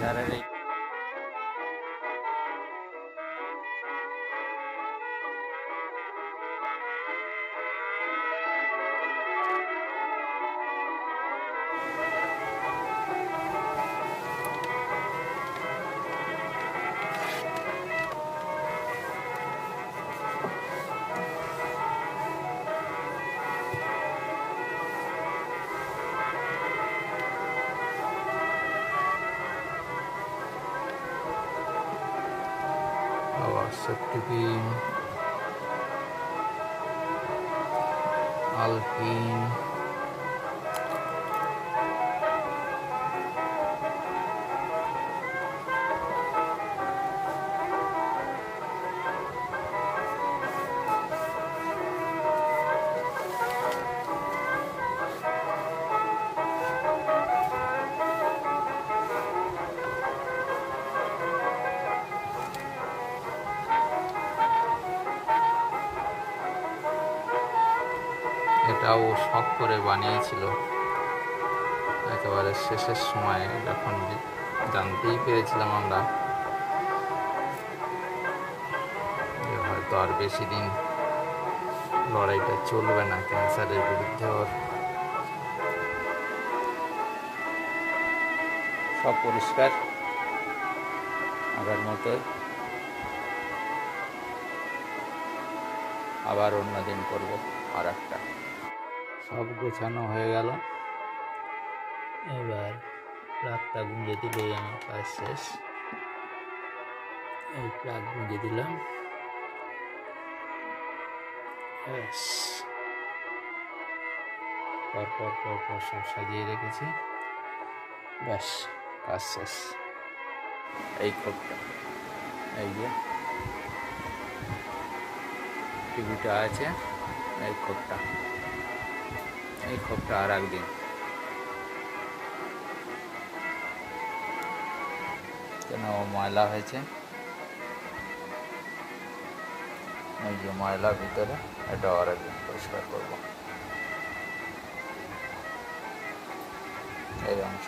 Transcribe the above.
વધારે રહી व्हाट्सएप की भी এটাও শখ করে বানিয়েছিল। একেবারে শেষের সময় যখন জানতেই পেরেছিলাম আমরা হয়তো আর বেশি দিন লড়াইটা চলবে না, ক্যান্সারের বিরুদ্ধে ওর সব পরিষ্কার। আগের মতোই। আবার অন্যদিন করব আর একটা সব গোছানো হয়ে গেল। এবার প্লাগটা গুঁজে দিলেই আমার কাজ শেষ। এই প্লাগ গুঁজে দিলাম। পরপর পর পর পর সব সাজিয়ে রেখেছি। ব্যাস, কাজ শেষ। এই খোপটা এই যে। টিভিটা আছে, এই খোপটা এই খোপটা আর একদিন। কেন ময়লা হয়েছে? এই যে ময়লা ভিতরে এটা আর একদিন পরিষ্কার করব। এই অংশ